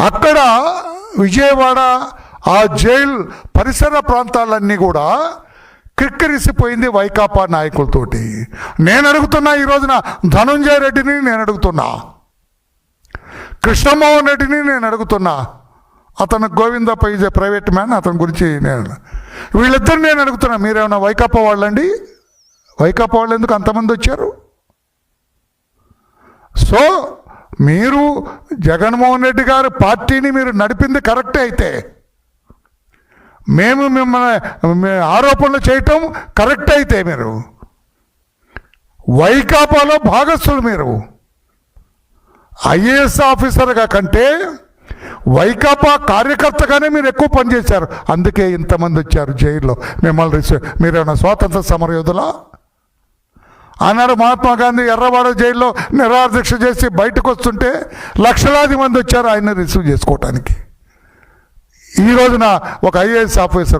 అక్కడ విజయవాడ ఆ జైల్ పరిసర ప్రాంతాలన్నీ కూడా క్రిక్కిరిసిపోయింది వైకాపా నాయకులతోటి. నేను అడుగుతున్నా ఈ రోజున ధనుంజయ రెడ్డిని నేను అడుగుతున్నా. కృష్ణమోహన్ రెడ్డిని నేను అడుగుతున్నా. అతను గోవింద పై ప్రైవేట్ మ్యాన్ అతని గురించి నేను వీళ్ళిద్దరు నేను అడుగుతున్నా. మీరేమన్నా వైకాపా వాళ్ళండి? వైకాపా వాళ్ళు ఎందుకు అంతమంది వచ్చారు? మీరు జగన్మోహన్ రెడ్డి గారి పార్టీని మీరు నడిపింది కరెక్టే అయితే. మేము మిమ్మల్ని ఆరోపణలు చేయటం కరెక్ట్ అయితే మీరు. వైకాపాలో భాగస్థులు మీరు. ఐఏఎస్ ఆఫీసర్గా కంటే వైకాపా కార్యకర్తగానే మీరు ఎక్కువ పనిచేశారు. అందుకే ఇంతమంది వచ్చారు జైల్లో. మిమ్మల్ని మీరు మీరేమైనా స్వాతంత్ర సమరయోధులా? ఆనాడు మహాత్మా గాంధీ ఎర్రవాడ జైల్లో నిరాదీక్ష చేసి బయటకు వస్తుంటే లక్షలాది మంది వచ్చారు ఆయన రిసీవ్ చేసుకోవటానికి. ఈ రోజున ఒక ఐఏఎస్ ఆఫీసర్